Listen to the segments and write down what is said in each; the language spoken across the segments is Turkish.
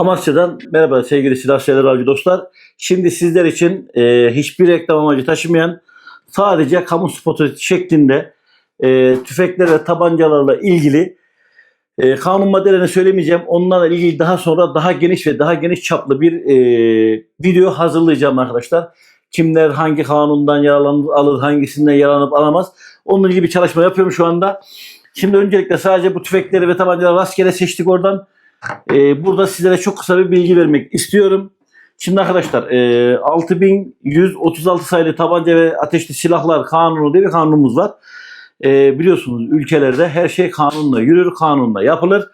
Amasya'dan merhaba sevgili silah sever avcı dostlar. Şimdi sizler için e, hiçbir reklam amacı taşımayan sadece kamu spotu şeklinde e, tüfekler tabancalarla ilgili e, kanun maddelerini söylemeyeceğim. Onlarla ilgili daha sonra daha geniş ve daha geniş çaplı bir e, video hazırlayacağım arkadaşlar. Kimler hangi kanundan yararlanır, alır, hangisinden yararlanıp alamaz. Onunla ilgili bir çalışma yapıyorum şu anda. Şimdi öncelikle sadece bu tüfekleri ve tabancaları rastgele seçtik oradan. Ee, burada sizlere çok kısa bir bilgi vermek istiyorum. Şimdi arkadaşlar e, 6136 sayılı tabanca ve ateşli silahlar kanunu diye bir kanunumuz var. E, biliyorsunuz ülkelerde her şey kanunla yürür, kanunla yapılır.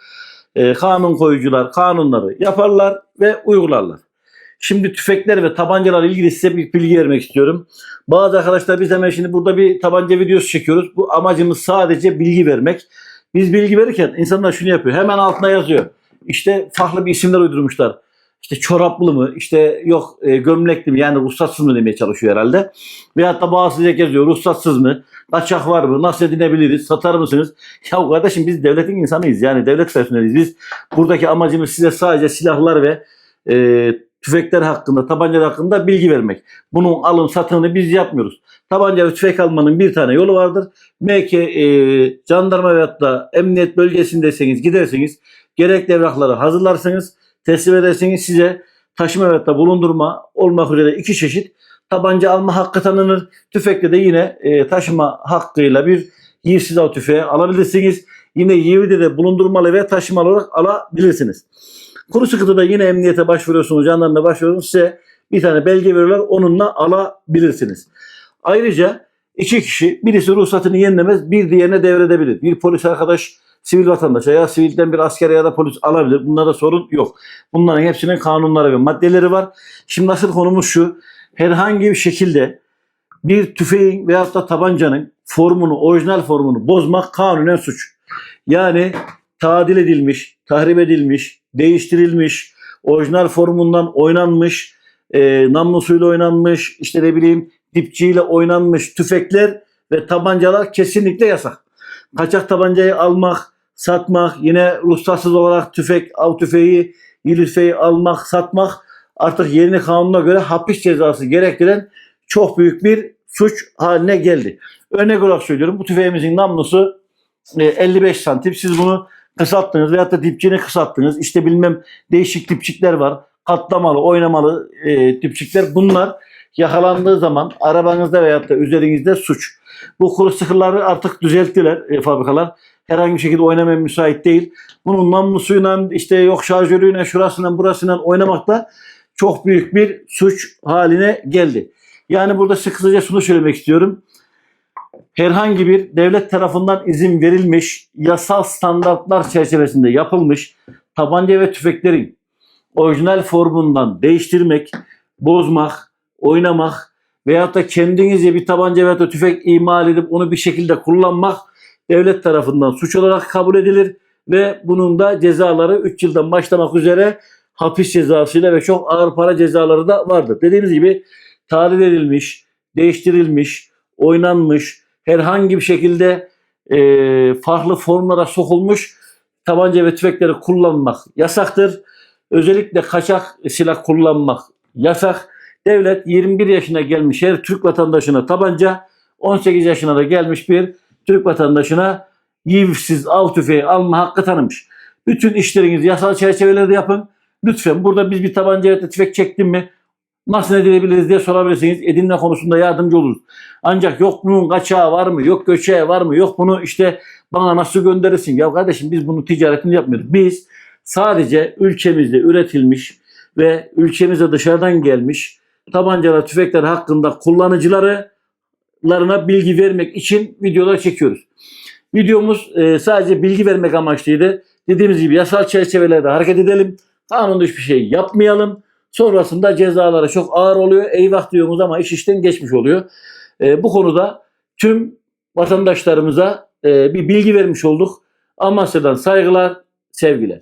E, kanun koyucular kanunları yaparlar ve uygularlar. Şimdi tüfekler ve tabancalarla ilgili size bir bilgi vermek istiyorum. Bazı arkadaşlar biz hemen şimdi burada bir tabanca videosu çekiyoruz. Bu amacımız sadece bilgi vermek. Biz bilgi verirken insanlar şunu yapıyor. Hemen altına yazıyor. İşte farklı bir isimler uydurmuşlar. İşte çoraplı mı, işte yok e, gömlekli mi yani ruhsatsız mı demeye çalışıyor herhalde. Veyahut da bazısı direkt yazıyor ruhsatsız mı, kaçak var mı, nasıl edinebiliriz, satar mısınız? Ya kardeşim biz devletin insanıyız yani devlet personeliyiz. Biz buradaki amacımız size sadece silahlar ve e, tüfekler hakkında, tabancalar hakkında bilgi vermek. Bunun alım satımını biz yapmıyoruz. Tabanca ve tüfek almanın bir tane yolu vardır. Belki e, jandarma veyahut da emniyet bölgesindeyseniz giderseniz gerekli evrakları hazırlarsınız, teslim edersiniz size taşıma da bulundurma olmak üzere iki çeşit tabanca alma hakkı tanınır. Tüfekte de yine e, taşıma hakkıyla bir yivsiz av tüfeği alabilirsiniz. Yine yivde de bulundurmalı ve taşımalı olarak alabilirsiniz. Kuru sıkıntıda yine emniyete başvuruyorsunuz, jandarmaya başvuruyorsunuz. Size bir tane belge veriyorlar. Onunla alabilirsiniz. Ayrıca iki kişi birisi ruhsatını yenilemez bir diğerine devredebilir. Bir polis arkadaş sivil vatandaşa ya sivilden bir asker ya da polis alabilir. Bunlarda sorun yok. Bunların hepsinin kanunları ve maddeleri var. Şimdi asıl konumuz şu. Herhangi bir şekilde bir tüfeğin veyahut da tabancanın formunu, orijinal formunu bozmak kanunen suç. Yani tadil edilmiş, tahrip edilmiş, değiştirilmiş, orijinal formundan oynanmış, e, namlusuyla oynanmış, işte ne bileyim dipçiyle oynanmış tüfekler ve tabancalar kesinlikle yasak. Kaçak tabancayı almak, satmak, yine ruhsatsız olarak tüfek, av tüfeği, il tüfeği almak, satmak artık yeni kanuna göre hapis cezası gerektiren çok büyük bir suç haline geldi. Örnek olarak söylüyorum bu tüfeğimizin namlusu e, 55 santim. Siz bunu kısalttınız veyahut da dipçini kısalttınız. İşte bilmem değişik dipçikler var. Katlamalı, oynamalı e, dipçikler. Bunlar yakalandığı zaman arabanızda veyahut da üzerinizde suç. Bu kuru sıkıları artık düzelttiler e, fabrikalar. Herhangi bir şekilde oynamaya müsait değil. Bunun namlusuyla işte yok şarjörüyle şurasıyla burasıyla oynamakta çok büyük bir suç haline geldi. Yani burada size şunu söylemek istiyorum. Herhangi bir devlet tarafından izin verilmiş, yasal standartlar çerçevesinde yapılmış tabanca ve tüfeklerin orijinal formundan değiştirmek, bozmak, oynamak veyahut da kendinizce bir tabanca veyahut da tüfek imal edip onu bir şekilde kullanmak devlet tarafından suç olarak kabul edilir ve bunun da cezaları 3 yıldan başlamak üzere hapis cezasıyla ve çok ağır para cezaları da vardır. Dediğimiz gibi tarih edilmiş, değiştirilmiş, oynanmış, herhangi bir şekilde e, farklı formlara sokulmuş tabanca ve tüfekleri kullanmak yasaktır. Özellikle kaçak silah kullanmak yasak. Devlet 21 yaşına gelmiş her Türk vatandaşına tabanca, 18 yaşına da gelmiş bir Türk vatandaşına yivsiz av tüfeği alma hakkı tanımış. Bütün işlerinizi yasal çerçevelerde yapın. Lütfen burada biz bir tabanca ya tüfek çektim mi nasıl edinebiliriz diye sorabilirsiniz. Edinme konusunda yardımcı oluruz. Ancak yok bunun kaçağı var mı, yok göçeği var mı, yok bunu işte bana nasıl gönderirsin? Ya kardeşim biz bunu ticaretini yapmıyoruz. Biz sadece ülkemizde üretilmiş ve ülkemize dışarıdan gelmiş tabancalar, tüfekler hakkında kullanıcılarına bilgi vermek için videolar çekiyoruz. Videomuz e, sadece bilgi vermek amaçlıydı. Dediğimiz gibi yasal çerçevelerde hareket edelim. Kanun dışı bir şey yapmayalım. Sonrasında cezaları çok ağır oluyor. Eyvah diyoruz ama iş işten geçmiş oluyor. E, bu konuda tüm vatandaşlarımıza e, bir bilgi vermiş olduk. Amasya'dan saygılar, sevgiler.